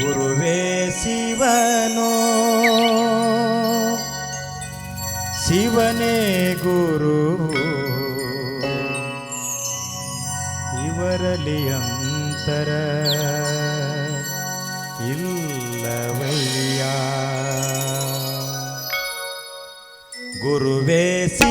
ಗುರುವೇ ಶಿವನೋ ಶಿವನೇ ಗುರು ಇವರಲಿ ಅಂತರ. குருவே சீ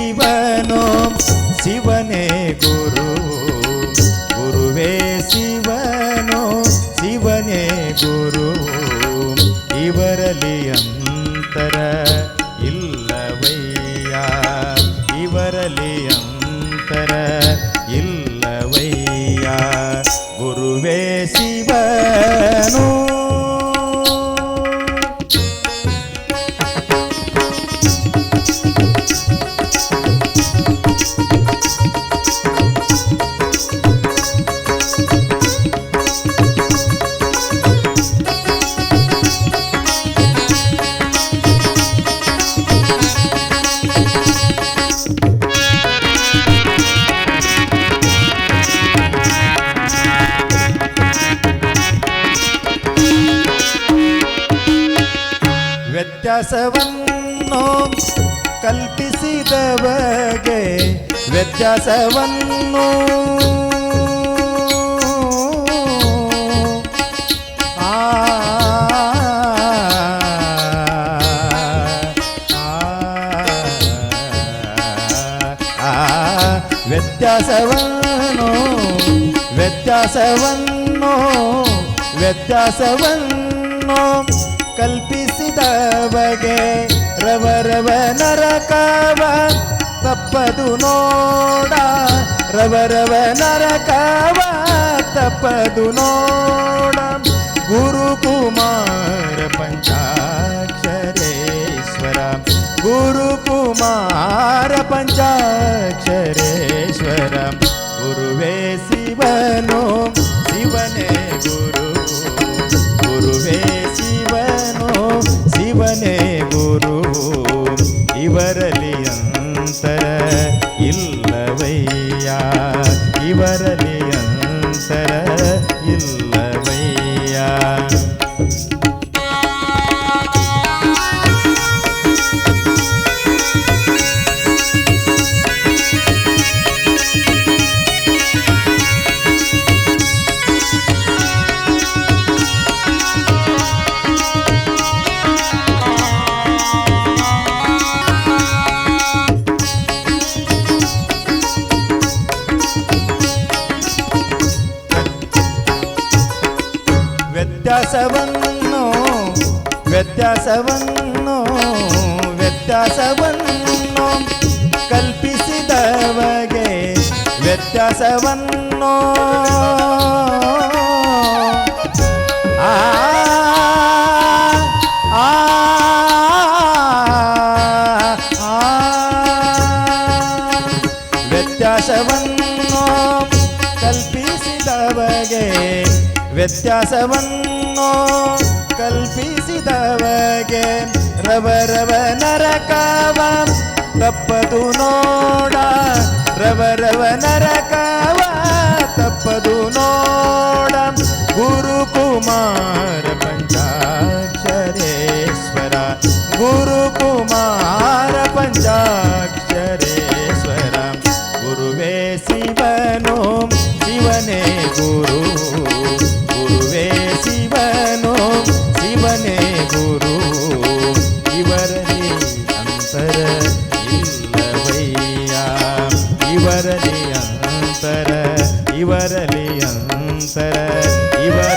ವ್ಯತ್ಯಾಸವನ್ನು ಕಲ್ಪಿಸಿದವಗೆ ವ್ಯತ್ಯಾಸವನ್ನು ವ್ಯತ್ಯಾಸವನ್ನು ವ್ಯತ್ಯಾಸವನ್ನು ವ್ಯತ್ಯಾಸವನ್ನು ಕಲ್ಪಿಸಿದವಗೆ ರವರವ ನರಕವ ತಪ್ಪದು ನೋಡ ರವರವ ನರಕವ ತಪ್ಪದು ನೋಡ ಗುರುಕುಮಾರ ಪಂಚಾಕ್ಷರೇಶ್ವರ ಗುರುಕುಮಾರ ಪಂಚಾಕ್ಷರೇಶ್ವರ ಗುರುವೇ ಶಿವನು ಶಿವನೇ chorou ವ್ಯತ್ಯಾಸವನ್ನು ವ್ಯತ್ಯಾಸವನ್ನು ವ್ಯತ್ಯಾಸವನ್ನು ಕಲ್ಪಿಸಿದವಗೆ ವ್ಯತ್ಯಾಸವನ್ನು ಆ ಆ ಆ ವ್ಯತ್ಯಾಸವನ್ನು ಕಲ್ಪಿಸಿದವಗೆ ವ್ಯತ್ಯಾಸವನ್ನು ಕಲ್ಪಿಸಿದವಗೆ ರವರವ ನರಕವ. ತಪ್ಪದು ನೋಡ ರವರವ ನರಕವ. ತಪ್ಪದು ನೋಡ ಗುರುಕುಮಾರ ಪಂಚಾಕ್ಷರೇಶ್ವರ இவர்